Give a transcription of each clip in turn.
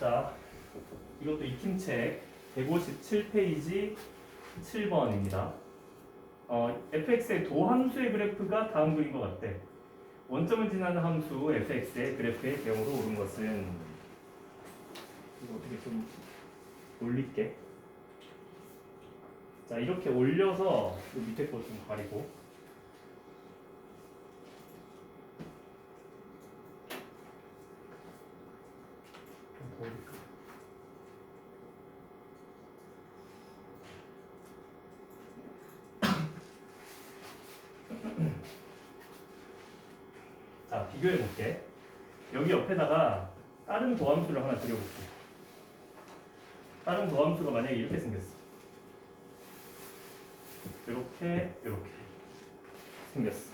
자, 이것도 익힘책 157페이지 7번입니다. 어, fx의 도함수의 그래프가 다음 그린 것 같대. 원점을 지나는 함수 fx의 그래프의 경우로 오른 것은 이거 어떻게 좀 올릴게. 자 이렇게 올려서 그 밑에 거좀 가리고 좀 더 올릴까? 자 비교해 볼게. 여기 옆에다가 다른 도함수를 하나 그려볼게. 다른 도함수가 만약에 이렇게 생겼어. 이렇게 이렇게 생겼어.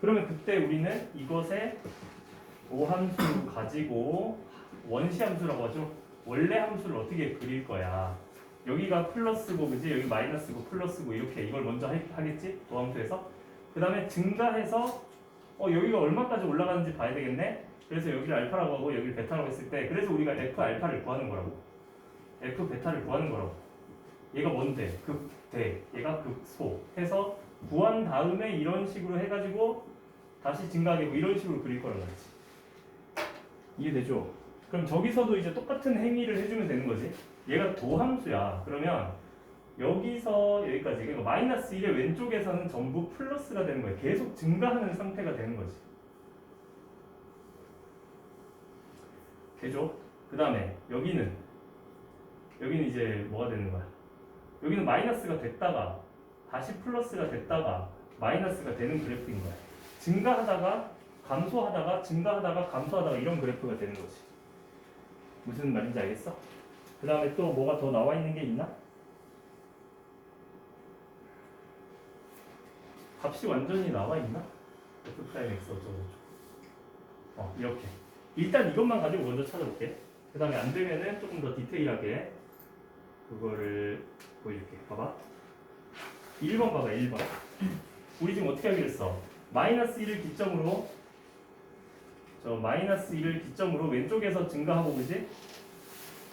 그러면 그때 우리는 이것의 오함수 가지고 원시 함수라고 하죠. 원래 함수를 어떻게 그릴 거야. 여기가 플러스고 그지 여기 마이너스고 플러스고 이렇게 이걸 먼저 하- 하겠지 도함수에서 그 다음에 증가해서 어 여기가 얼마까지 올라가는지 봐야 되겠네. 그래서 여기를 알파라고 하고 여기를 베타라고 했을 때 그래서 우리가 f 알파를 구하는 거라고. f 베타를 구하는 거라고. 얘가 뭔데? 극대, 얘가 극소 해서 구한 다음에 이런 식으로 해가지고 다시 증가하게 뭐 이런 식으로 그릴 거란 말이지. 이해되죠? 그럼 저기서도 이제 똑같은 행위를 해주면 되는 거지. 얘가 도함수야. 그러면 여기서 여기까지 그러니까 마이너스 1의 왼쪽에서는 전부 플러스가 되는 거야. 계속 증가하는 상태가 되는 거지. 되죠? 그 다음에 여기는 여기는 이제 뭐가 되는 거야? 여기는 마이너스가 됐다가 다시 플러스가 됐다가 마이너스가 되는 그래프인 거야. 증가하다가 감소하다가 증가하다가 감소하다가 이런 그래프가 되는 거지. 무슨 말인지 알겠어? 그 다음에 또 뭐가 더 나와 있는 게 있나? 값이 완전히 나와 있나? F 프라임 X 어쩌고. 어 이렇게. 일단 이것만 가지고 먼저 찾아볼게. 그 다음에 안 되면은 조금 더 디테일하게 그거를 보여줄게. 봐봐. 1번 봐봐, 1번. 우리 지금 어떻게 하기로 했어? 마이너스 1을 기점으로 저 마이너스 1을 기점으로 왼쪽에서 증가하고 그지?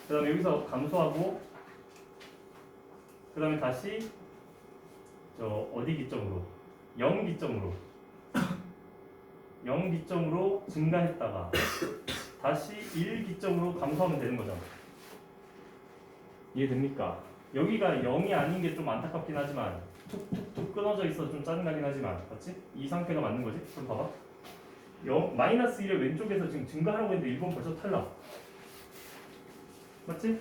그 다음에 여기서 감소하고 그 다음에 다시 저 어디 기점으로? 0 기점으로 0 기점으로 증가했다가 다시 1 기점으로 감소하면 되는 거잖아. 이해됩니까? 여기가 0이 아닌 게 좀 안타깝긴 하지만 툭툭툭 끊어져 있어 좀 짜증나긴 하지만 맞지? 이 상태가 맞는 거지? 그럼 봐봐 0, 마이너스 1의 왼쪽에서 지금 증가하라고 했는데 1번 벌써 탈락 맞지?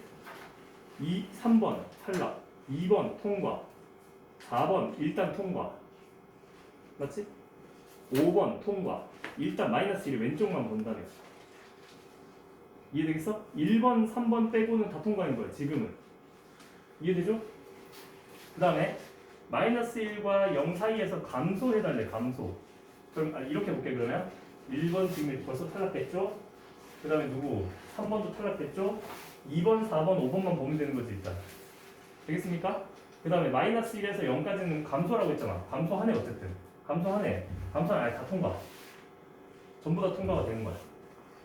2, 3번 탈락 2번 통과 4번 일단 통과 맞지? 5번 통과 일단 마이너스 1의 왼쪽만 본다며 이해되겠어? 1번, 3번 빼고는 다 통과인 거야 지금은 이해되죠? 그 다음에 마이너스 1과 0 사이에서 감소해달래 감소 그럼 아, 이렇게 볼게 그러면 1번 지금 벌써 탈락했죠? 그 다음에 누구? 3번도 탈락했죠? 2번, 4번, 5번만 보면 되는 거지 일단 되겠습니까? 그 다음에 마이너스 1에서 0까지는 감소라고 했잖아 감소하네 어쨌든 감소하네. 감소하네. 아니 다 통과. 전부 다 통과가 되는 거야.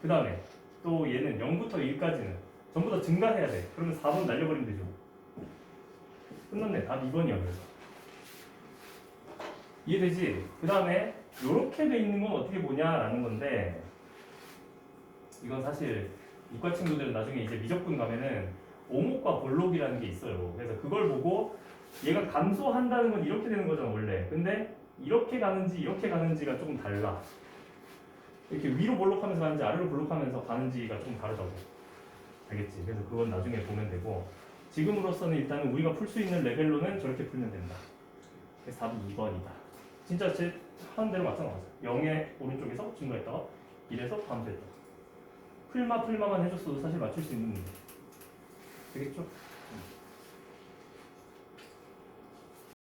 그 다음에 또 얘는 0부터 1까지는 전부 다 증가해야 돼. 그러면 4번 날려버리면 되죠. 끝났네. 답 2번이야 그래서. 이해되지? 그 다음에 이렇게 돼 있는 건 어떻게 보냐라는 건데 이건 사실 이과 친구들은 나중에 이제 미적분 가면은 오목과 볼록이라는 게 있어요. 그래서 그걸 보고 얘가 감소한다는 건 이렇게 되는 거잖아 원래. 근데 이렇게 가는지 이렇게 가는지가 조금 달라. 이렇게 위로 볼록하면서 가는지 아래로 볼록하면서 가는지가 좀 다르다고. 알겠지? 그래서 그건 나중에 보면 되고 지금으로서는 일단은 우리가 풀 수 있는 레벨로는 저렇게 풀면 된다. 그래서 답이 2번이다. 진짜 제 하는 대로 맞잖아. 0의 오른쪽에서 증가했다가 1에서 감소했다. 풀마 풀마만 해줬어도 사실 맞출 수 있는 문제. 되겠죠?